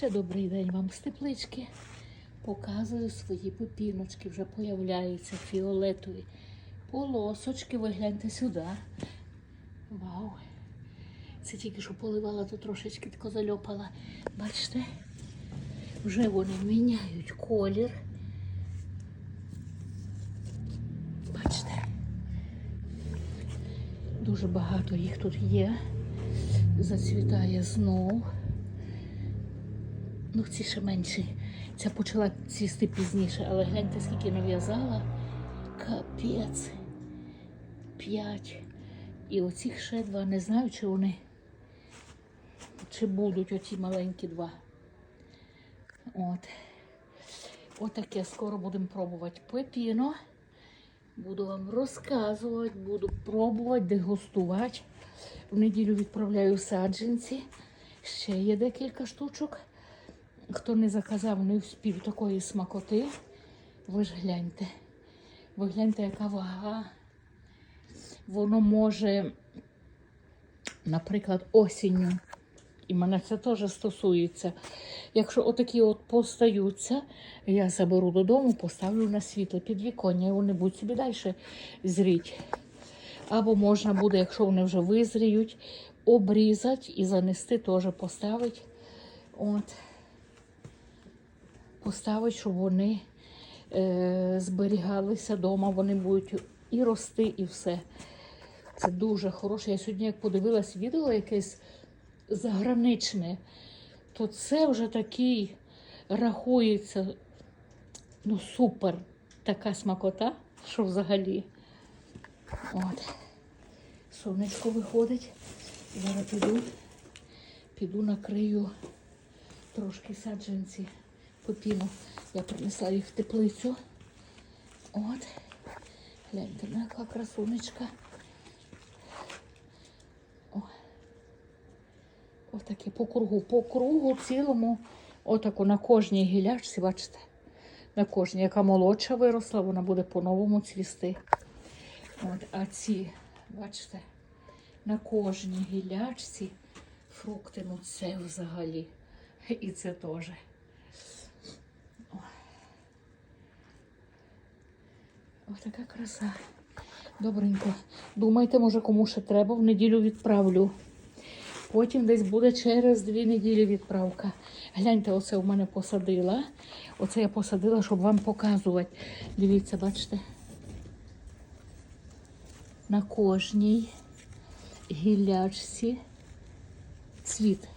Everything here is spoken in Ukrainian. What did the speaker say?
Ще добрий день вам з теплички. Показую свої пепіночки. Вже появляються фіолетові полосочки. Ви гляньте сюди. Вау! Це тільки що поливала, то трошечки тако зальопала. Бачите? Вже вони міняють колір. Бачите? Дуже багато їх тут є. Зацвітає знов. Ну, ці ще менші. Ця почала цвісти пізніше, але гляньте, скільки нав'язала. Капець. П'ять. І оцих ще два. Не знаю, чи вони. Чи будуть оці маленькі два. От. Отаке скоро будемо пробувати пепіно. Буду вам розказувати, буду пробувати, дегустувати. В неділю відправляю саджанці. Ще є декілька штучок. Хто не заказав, не вспів такої смакоти. Ви ж гляньте. Ви гляньте, яка вага. Воно може, наприклад, осінню. І мене це теж стосується. Якщо отакі от постаються, я заберу додому, поставлю на світло підвіконня, і вони будуть собі далі зріть. Або можна буде, якщо вони вже визріють, обрізати і занести, теж поставити. От. Поставити, щоб вони е, зберігалися вдома, вони будуть і рости, і все. Це дуже хороше. Я сьогодні, як подивилась відео якесь заграничне, то це вже такий рахується ну, супер така смакота, що взагалі. От. Сонечко виходить. Зараз піду, піду накрию трошки саджанці попіну. Я принесла їх в теплицю. От. Гляньте, на яка красунечка. О. Отаке по кругу. По кругу цілому, отаку на кожній гілячці, бачите, на кожній, яка молодша виросла, вона буде по-новому цвісти. От, а ці, бачите, на кожній гілячці фрукти, ну це взагалі. І це теж. О. Ось така краса. Добренько. Думайте, може, кому ще треба, в неділю відправлю. Потім десь буде через дві неділі відправка. Гляньте, оце в мене посадила. Оце я посадила, щоб вам показувати. Дивіться, бачите? На кожній гілячці цвіт.